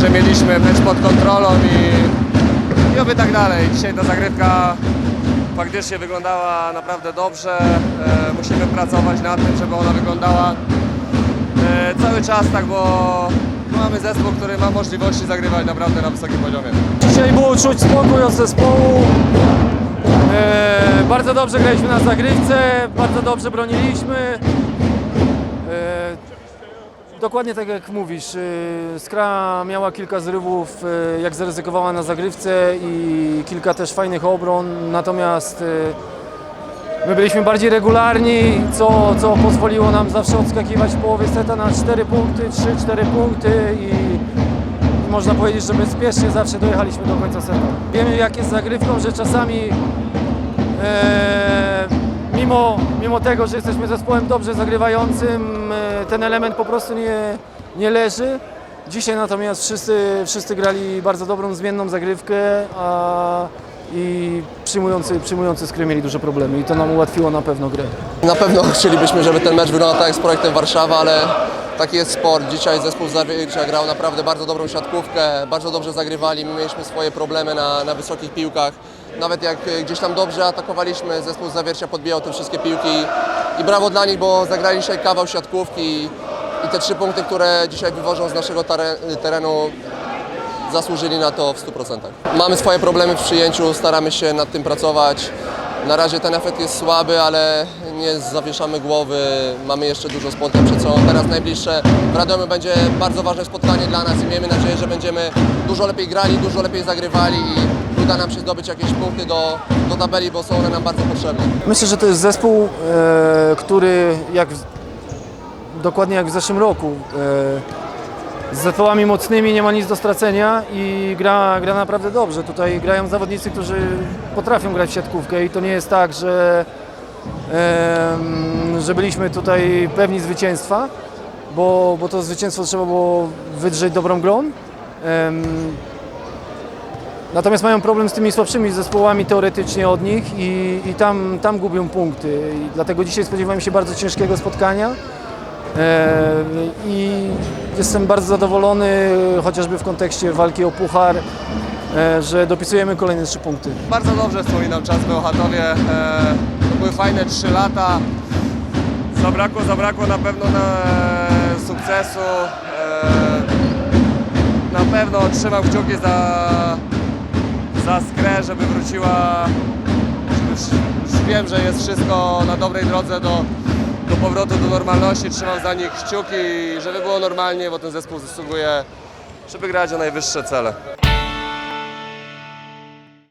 że mieliśmy mecz pod kontrolą i, i oby tak dalej. Dzisiaj ta zagrywka faktycznie wyglądała naprawdę dobrze. E, musimy pracować nad tym, żeby ona wyglądała e, cały czas tak, bo mamy zespół, który ma możliwości zagrywać naprawdę na wysokim poziomie. Dzisiaj było czuć spokój od zespołu. E, bardzo dobrze graliśmy na zagrywce, bardzo dobrze broniliśmy. E, dokładnie tak jak mówisz, e, Skra miała kilka zrywów, e, jak zaryzykowała na zagrywce i kilka też fajnych obron, natomiast e, my byliśmy bardziej regularni, co, co pozwoliło nam zawsze odskakiwać w połowie seta na 4 punkty, 3-4 punkty i można powiedzieć, że bezpiecznie zawsze dojechaliśmy do końca seta. Wiemy jak jest zagrywką, że czasami e, mimo, mimo tego, że jesteśmy zespołem dobrze zagrywającym, e, ten element po prostu nie, nie leży. Dzisiaj natomiast wszyscy, wszyscy grali bardzo dobrą, zmienną zagrywkę a, i przyjmujący, przyjmujący skry mieli duże problemy i to nam ułatwiło na pewno grę. Na pewno chcielibyśmy, żeby ten mecz wyglądał tak jak z projektem Warszawa, ale taki jest sport. Dzisiaj zespół Zawiercia grał naprawdę bardzo dobrą siatkówkę, bardzo dobrze zagrywali, my mieliśmy swoje problemy na, na wysokich piłkach. Nawet jak e, gdzieś tam dobrze atakowaliśmy, zespół Zawiercia podbijał te wszystkie piłki i brawo dla nich, bo zagrali dzisiaj kawał siatkówki i te trzy punkty, które dzisiaj wywożą z naszego terenu zasłużyli na to w 100%. Mamy swoje problemy w przyjęciu, staramy się nad tym pracować. Na razie ten efekt jest słaby, ale nie zawieszamy głowy. Mamy jeszcze dużo spotkań przed sobą. Teraz najbliższe w Radomiu będzie bardzo ważne spotkanie dla nas i miejmy nadzieję, że będziemy dużo lepiej grali, dużo lepiej zagrywali i uda nam się zdobyć jakieś punkty do, do tabeli, bo są one nam bardzo potrzebne. Myślę, że to jest zespół, e, który jak dokładnie jak w zeszłym roku e, z zespołami mocnymi nie ma nic do stracenia i gra, gra naprawdę dobrze. Tutaj grają zawodnicy, którzy potrafią grać w siatkówkę i to nie jest tak, że, że byliśmy tutaj pewni zwycięstwa, bo, bo to zwycięstwo trzeba było wydrzeć dobrą grą. Natomiast mają problem z tymi słabszymi zespołami teoretycznie od nich i, i tam, tam gubią punkty. I dlatego dzisiaj spodziewałem się bardzo ciężkiego spotkania. I jestem bardzo zadowolony, chociażby w kontekście walki o puchar, e, że dopisujemy kolejne trzy punkty. Bardzo dobrze wspominam czas w Bełchatowie. E, to były fajne 3 lata. Zabrakło, zabrakło na pewno na sukcesu. E, na pewno trzymam kciuki za, za skrę, żeby wróciła. Wsz- wiem, że jest wszystko na dobrej drodze do, do powrotu do normalności. Trzymam za nich kciuki, żeby było normalnie, bo ten zespół zasługuje, żeby grać o najwyższe cele.